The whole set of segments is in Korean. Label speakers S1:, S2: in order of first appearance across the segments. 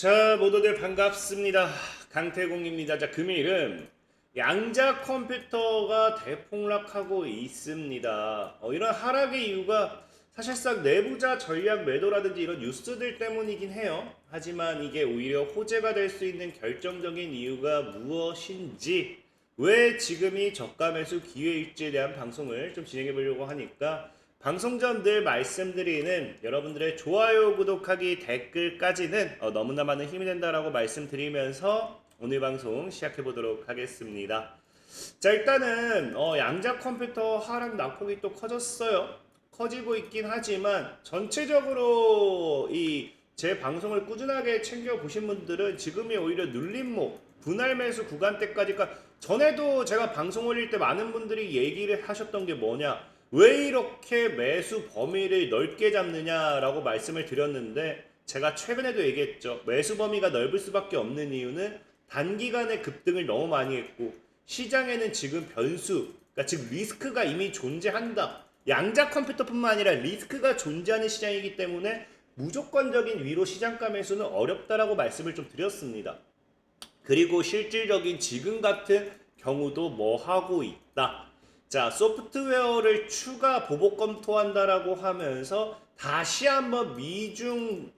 S1: 자, 모두들 반갑습니다. 강태공입니다. 자, 금일은 양자 컴퓨터가 대폭락하고 있습니다. 어, 이런 하락의 이유가 사실상 내부자 전략 매도라든지 이런 뉴스들 때문이긴 해요. 하지만 이게 오히려 호재가 될 수 있는 결정적인 이유가 무엇인지 왜 지금이 저가 매수 기회일지에 대한 방송을 좀 진행해 보려고 하니까 방송 전 늘 말씀드리는 여러분들의 좋아요, 구독하기, 댓글까지는 어, 너무나 많은 힘이 된다라고 말씀드리면서 오늘 방송 시작해 보도록 하겠습니다. 자 일단은 어, 양자 컴퓨터 하락 낙폭이 또 커졌어요. 커지고 있긴 하지만 전체적으로 이 제 방송을 꾸준하게 챙겨 보신 분들은 지금이 오히려 눌림목 분할 매수 구간대까지 가 전에도 제가 방송 올릴 때 많은 분들이 얘기를 하셨던 게 뭐냐 왜 이렇게 매수 범위를 넓게 잡느냐라고 말씀을 드렸는데 제가 최근에도 얘기했죠 매수 범위가 넓을 수밖에 없는 이유는 단기간에 급등을 너무 많이 했고 시장에는 지금 변수 그러니까 즉 리스크가 이미 존재한다 양자 컴퓨터뿐만 아니라 리스크가 존재하는 시장이기 때문에 무조건적인 위로 시장가 매수는 어렵다라고 말씀을 좀 드렸습니다. 그리고 실질적인 지금 같은 경우도 뭐 하고 있다. 자, 소프트웨어를 추가 보복 검토한다라고 하면서 다시 한번 미중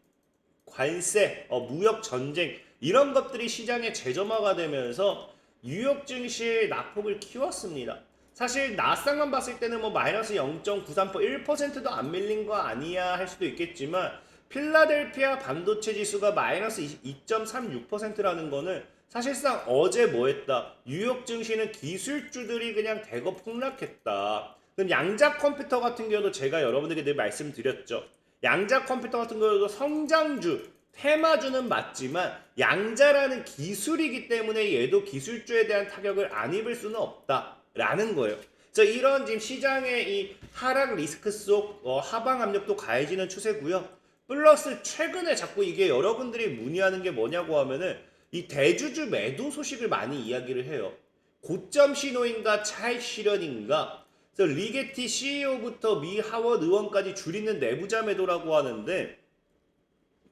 S1: 관세, 어, 무역 전쟁 이런 것들이 시장에 재점화가 되면서 뉴욕 증시의 낙폭을 키웠습니다. 사실 나스닥만 봤을 때는 뭐 마이너스 0.93% 1%도 안 밀린 거 아니야 할 수도 있겠지만 필라델피아 반도체 지수가 마이너스 2.36%라는 거는 사실상 어제 뭐 했다? 뉴욕 증시는 기술주들이 그냥 대거 폭락했다. 그럼 양자 컴퓨터 같은 경우도 제가 여러분들에게 늘 말씀드렸죠. 양자 컴퓨터 같은 경우도 성장주, 테마주는 맞지만 양자라는 기술이기 때문에 얘도 기술주에 대한 타격을 안 입을 수는 없다라는 거예요. 자, 이런 지금 시장의 이 하락 리스크 속 어, 하방 압력도 가해지는 추세고요. 플러스 최근에 자꾸 이게 여러분들이 문의하는 게 뭐냐고 하면은 이 대주주 매도 소식을 많이 이야기를 해요. 고점 신호인가 차익 실현인가? 그래서 리게티 CEO부터 미 하원 의원까지 줄이는 내부자 매도라고 하는데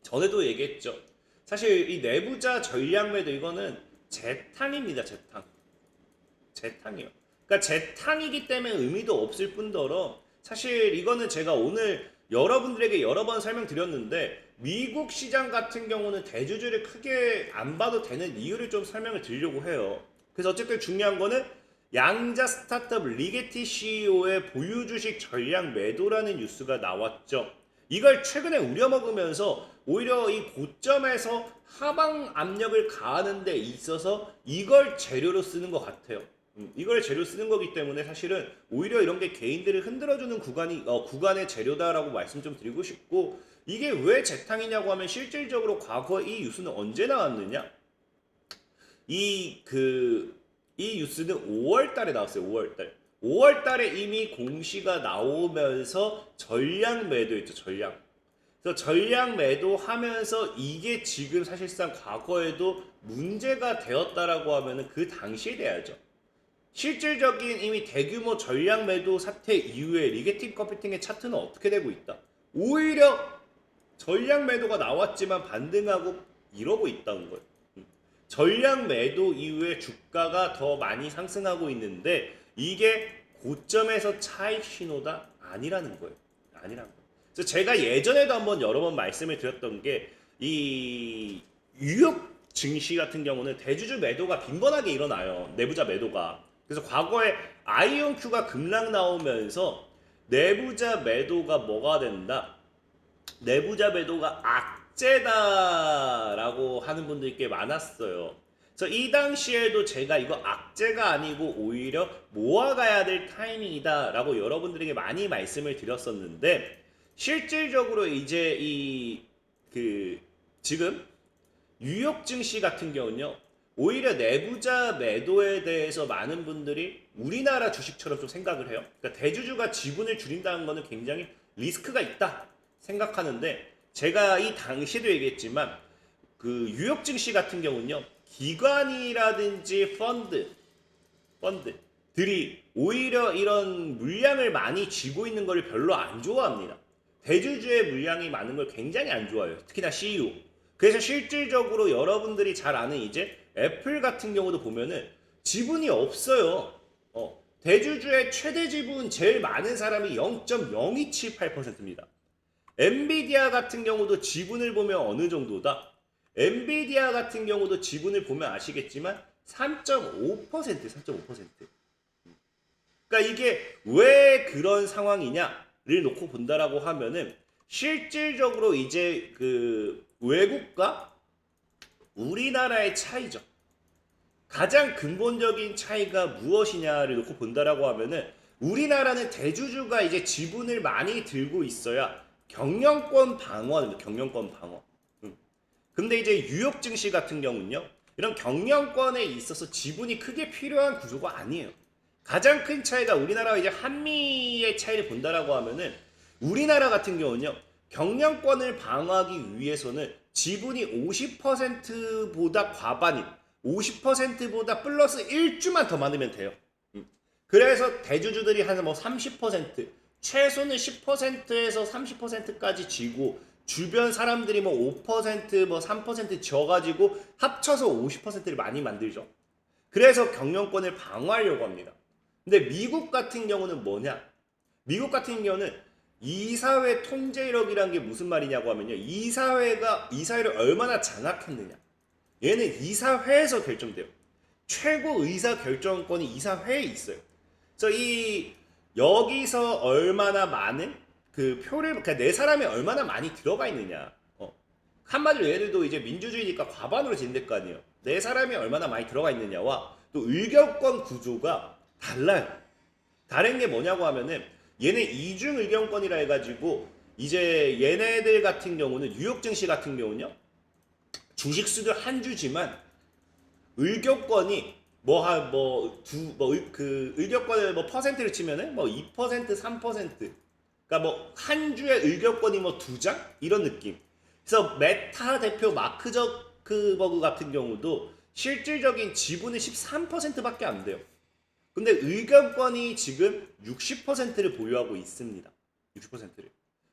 S1: 전에도 얘기했죠. 사실 이 내부자 전략 매도 이거는 재탕입니다. 재탕. 재탕이요. 그러니까 재탕이기 때문에 의미도 없을 뿐더러 사실 이거는 제가 오늘 여러분들에게 여러 번 설명드렸는데 미국 시장 같은 경우는 대주주를 크게 안 봐도 되는 이유를 좀 설명을 드리려고 해요. 그래서 어쨌든 중요한 거는 양자 스타트업 리게티 CEO의 보유 주식 전략 매도라는 뉴스가 나왔죠. 이걸 최근에 우려먹으면서 오히려 이 고점에서 하방 압력을 가하는 데 있어서 이걸 재료로 쓰는 것 같아요. 음, 이걸 재료 쓰는 거기 때문에 사실은 오히려 이런 게 개인들을 흔들어주는 구간이 어, 구간의 재료다라고 말씀 좀 드리고 싶고 이게 왜 재탕이냐고 하면 실질적으로 과거 이 뉴스는 언제 나왔느냐? 이 그이 뉴스는 5월 달에 나왔어요. 5월 달. 5월 달에 이미 공시가 나오면서 전략 매도했죠. 전략. 그래서 전략 매도하면서 이게 지금 사실상 과거에도 문제가 되었다라고 하면은 그 당시에 돼야죠. 실질적인 이미 대규모 전략 매도 사태 이후에 리게팅 컴퓨팅의 차트는 어떻게 되고 있다? 오히려 전략 매도가 나왔지만 반등하고 이러고 있다는 거예요. 음. 전략 매도 이후에 주가가 더 많이 상승하고 있는데 이게 고점에서 차익 신호다 아니라는 거예요. 아니라는 거예요. 그래서 제가 예전에도 한번 여러 번 말씀을 드렸던 게이 뉴욕 증시 같은 경우는 대주주 매도가 빈번하게 일어나요. 내부자 매도가. 그래서 과거에 아이온큐가 급락 나오면서 내부자 매도가 뭐가 된다? 내부자 매도가 악재다라고 하는 분들이 꽤 많았어요. 그래서 이 당시에도 제가 이거 악재가 아니고 오히려 모아가야 될 타이밍이다라고 여러분들에게 많이 말씀을 드렸었는데 실질적으로 이제 이 그 지금 뉴욕 증시 같은 경우는요 오히려 내부자 매도에 대해서 많은 분들이 우리나라 주식처럼 좀 생각을 해요. 그러니까 대주주가 지분을 줄인다는 거는 굉장히 리스크가 있다 생각하는데 제가 이 당시에도 얘기했지만 그 뉴욕 증시 같은 경우는요 기관이라든지 펀드 펀드들이 오히려 이런 물량을 많이 쥐고 있는 걸 별로 안 좋아합니다. 대주주의 물량이 많은 걸 굉장히 안 좋아해요. 특히나 CEO. 그래서 실질적으로 여러분들이 잘 아는 이제 애플 같은 경우도 보면은 지분이 없어요. 어, 대주주의 최대 지분 제일 많은 사람이 0.0278%입니다. 엔비디아 같은 경우도 지분을 보면 어느 정도다? 엔비디아 같은 경우도 지분을 보면 아시겠지만 3.5% 3.5%. 그러니까 이게 왜 그런 상황이냐를 놓고 본다라고 하면은 실질적으로 이제 그 외국과 우리나라의 차이죠. 가장 근본적인 차이가 무엇이냐를 놓고 본다라고 하면은 우리나라는 대주주가 이제 지분을 많이 들고 있어야 경영권 방어, 경영권 방어. 음. 근데 이제 뉴욕 증시 같은 경우는요, 이런 경영권에 있어서 지분이 크게 필요한 구조가 아니에요. 가장 큰 차이가 우리나라와 이제 한미의 차이를 본다라고 하면은 우리나라 같은 경우는요, 경영권을 방어하기 위해서는 지분이 50%보다 과반인 50%보다 플러스 1주만 더 많으면 돼요. 음. 그래서 대주주들이 한 뭐 30% 최소는 10%에서 30%까지 쥐고 주변 사람들이 뭐 5%뭐 3% 져가지고 합쳐서 50%를 많이 만들죠. 그래서 경영권을 방어하려고 합니다. 근데 미국 같은 경우는 뭐냐? 미국 같은 경우는 이사회 통제력이란 게 무슨 말이냐고 하면요. 이사회가 이사회를 얼마나 장악했느냐. 얘는 이사회에서 결정돼요. 최고 의사 결정권이 이사회에 있어요. 그래서 이 여기서 얼마나 많은 그 표를 그러니까 내 사람이 얼마나 많이 들어가 있느냐. 어. 한마디로 들어 이제 민주주의니까 과반으로 진될 거 아니에요. 내 사람이 얼마나 많이 들어가 있느냐와 또 의결권 구조가 달라요. 다른 게 뭐냐고 하면은 얘네 이중 의견권이라 해가지고 이제 얘네들 같은 경우는 뉴욕 증시 같은 경우는요 주식 수도 한 주지만 의결권이 뭐한뭐두뭐그 의결권을 뭐 퍼센트를 치면은 뭐 2% 3% 그러니까 뭐 한 주의 의결권이 뭐 두 장 이런 느낌. 그래서 메타 대표 마크 저크버그 같은 경우도 실질적인 지분의 13%밖에 안 돼요. 근데 의견권이 지금 60%를 보유하고 있습니다. 60%를.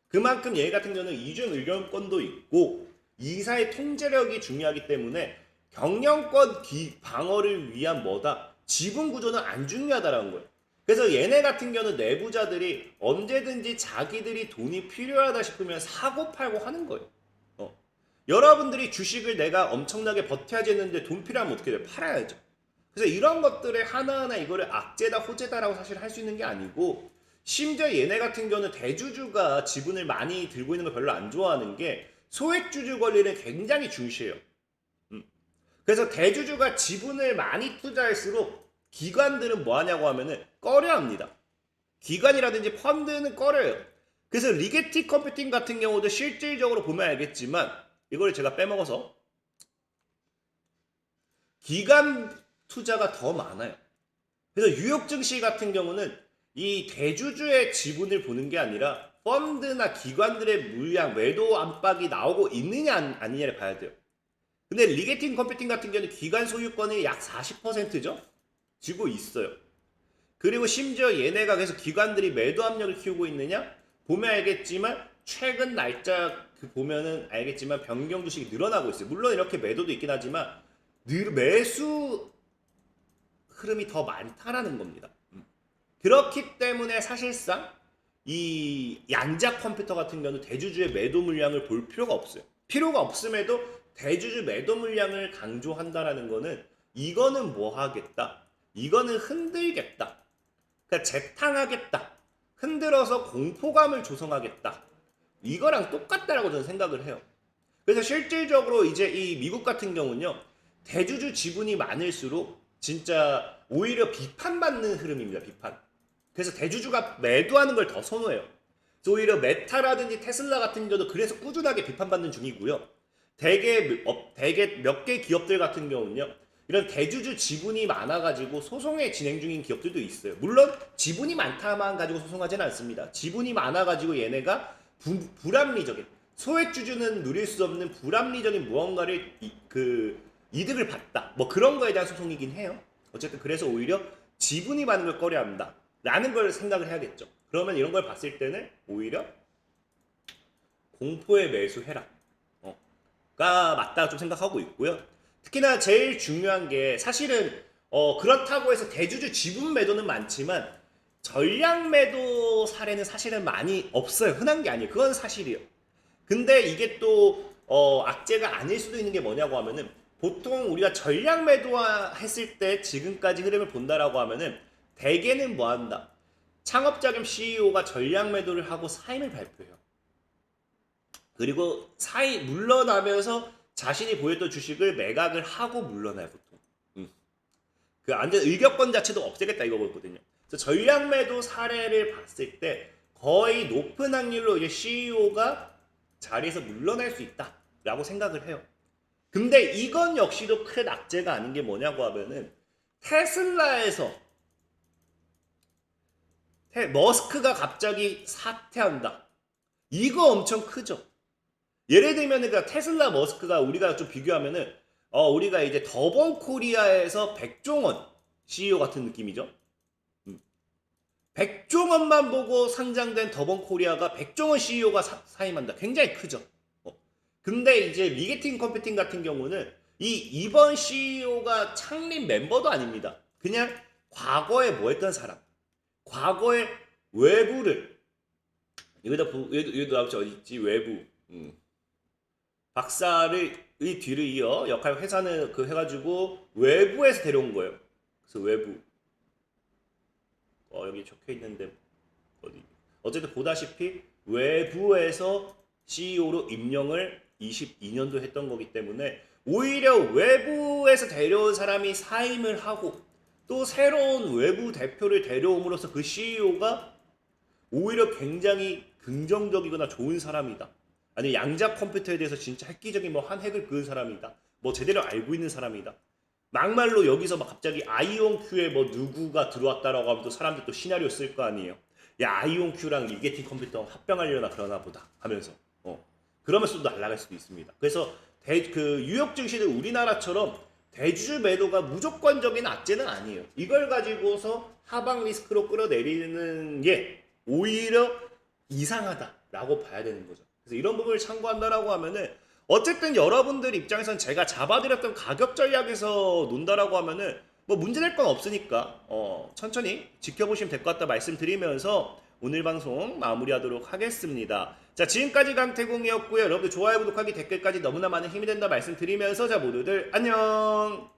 S1: 그만큼 얘 같은 경우는 이중 의견권도 있고 이사의 통제력이 중요하기 때문에 경영권 기, 방어를 위한 뭐다 지분 구조는 안 중요하다라는 거예요. 그래서 얘네 같은 경우는 내부자들이 언제든지 자기들이 돈이 필요하다 싶으면 사고 팔고 하는 거예요. 어. 여러분들이 주식을 내가 엄청나게 버텨야지 했는데 돈 필요하면 어떻게 돼요? 팔아야죠. 그래서 이런 것들을 하나하나 이거를 악재다 호재다라고 사실 할 수 있는 게 아니고 심지어 얘네 같은 경우는 대주주가 지분을 많이 들고 있는 걸 별로 안 좋아하는 게 소액주주 권리를 굉장히 중시해요. 음. 그래서 대주주가 지분을 많이 투자할수록 기관들은 뭐 하냐고 하면은 꺼려 합니다. 기관이라든지 펀드는 꺼려요. 그래서 리게티 컴퓨팅 같은 경우도 실질적으로 보면 알겠지만 이걸 제가 빼먹어서 기관 투자가 더 많아요. 그래서 뉴욕 증시 같은 경우는 이 대주주의 지분을 보는 게 아니라 펀드나 기관들의 물량 매도 안팎이 나오고 있느냐 아니냐를 봐야 돼요. 근데 리게팅 컴퓨팅 같은 경우는 기관 소유권이 약 40%죠. 쥐고 있어요. 그리고 심지어 얘네가 계속 기관들이 매도 압력을 키우고 있느냐? 보면 알겠지만 최근 날짜 그 보면은 알겠지만 변경 주식이 늘어나고 있어요. 물론 이렇게 매도도 있긴 하지만 늘 매수 흐름이 더 많다라는 겁니다. 음. 그렇기 때문에 사실상 이 양자 컴퓨터 같은 경우는 대주주의 매도 물량을 볼 필요가 없어요. 필요가 없음에도 대주주 매도 물량을 강조한다라는 거는 이거는 뭐 하겠다. 이거는 흔들겠다. 그러니까 재탕하겠다. 흔들어서 공포감을 조성하겠다. 이거랑 똑같다라고 저는 생각을 해요. 그래서 실질적으로 이제 이 미국 같은 경우는요. 대주주 지분이 많을수록 진짜 오히려 비판받는 흐름입니다. 비판. 그래서 대주주가 매도하는 걸 더 선호해요. 그래서 오히려 메타라든지 테슬라 같은 경우도 그래서 꾸준하게 비판받는 중이고요. 대개 어, 대개 몇 개 기업들 같은 경우는요. 이런 대주주 지분이 많아가지고 소송에 진행 중인 기업들도 있어요. 물론 지분이 많다만 가지고 소송하지는 않습니다. 지분이 많아가지고 얘네가 부, 불합리적인 소액주주는 누릴 수 없는 불합리적인 무언가를 이, 그 이득을 봤다. 뭐 그런 거에 대한 소송이긴 해요. 어쨌든 그래서 오히려 지분이 많은 걸 꺼려한다. 라는 걸 생각을 해야겠죠. 그러면 이런 걸 봤을 때는 오히려 공포에 매수해라. 어. 맞다 좀 생각하고 있고요. 특히나 제일 중요한 게 사실은 어, 그렇다고 해서 대주주 지분 매도는 많지만 전량 매도 사례는 사실은 많이 없어요. 흔한 게 아니에요. 그건 사실이에요. 근데 이게 또 어, 악재가 아닐 수도 있는 게 뭐냐고 하면은 보통 우리가 전량 매도화 했을 때 지금까지 흐름을 본다라고 하면은 대개는 뭐 한다? 창업자 겸 CEO가 전량 매도를 하고 사임을 발표해요. 그리고 사임 물러나면서 자신이 보였던 주식을 매각을 하고 물러나요 보통. 음. 그 안전 의결권 자체도 없애겠다 이거거든요. 그래서 전량 매도 사례를 봤을 때 거의 높은 확률로 이제 CEO가 자리에서 물러날 수 있다라고 생각을 해요. 근데 이건 역시도 큰 악재가 아닌 게 뭐냐고 하면은 테슬라에서 테- 머스크가 갑자기 사퇴한다. 이거 엄청 크죠. 예를 들면은 그 테슬라 머스크가 우리가 좀 비교하면은 어 우리가 이제 더번 코리아에서 백종원 CEO 같은 느낌이죠. 음. 백종원만 보고 상장된 더번 코리아가 백종원 CEO가 사, 임한다 굉장히 크죠. 어. 근데 이제 리게팅 컴퓨팅 같은 경우는 이 이번 CEO가 창립 멤버도 아닙니다. 그냥 과거에 뭐 했던 사람, 과거에 외부를 여기다 보, 여기도, 여기도 나오죠 있지 외부. 음. 박사를 이 뒤를 이어 역할 회사는 그 해가지고 외부에서 데려온 거예요. 그래서 외부. 어 여기 적혀 있는데 어디? 어쨌든 보다시피 외부에서 CEO로 임명을 22년도 했던 거기 때문에 오히려 외부에서 데려온 사람이 사임을 하고 또 새로운 외부 대표를 데려옴으로써 그 CEO가 오히려 굉장히 긍정적이거나 좋은 사람이다. 아니 양자 컴퓨터에 대해서 진짜 획기적인 뭐 한 획을 그은 사람이다. 뭐 제대로 알고 있는 사람이다. 막말로 여기서 막 갑자기 아이온 큐에 뭐 누구가 들어왔다라고 하면 또 사람들 또 시나리오 쓸 거 아니에요. 야 아이온 큐랑 리게팅 컴퓨터 합병하려나 그러나 보다 하면서 어 그러면서 또 날아갈 수도 있습니다. 그래서 대, 그 유역 증시는 우리나라처럼 대주주 매도가 무조건적인 악재는 아니에요. 이걸 가지고서 하방 리스크로 끌어내리는 게 오히려 이상하다라고 봐야 되는 거죠. 그래서 이런 부분을 참고한다라고 하면은 어쨌든 여러분들 입장에선 제가 잡아드렸던 가격 전략에서 논다라고 하면은 뭐 문제될 건 없으니까 어, 천천히 지켜보시면 될 것 같다 말씀드리면서 오늘 방송 마무리하도록 하겠습니다. 자 지금까지 강태공이었고요. 여러분들 좋아요, 구독하기, 댓글까지 너무나 많은 힘이 된다 말씀드리면서 자 모두들 안녕.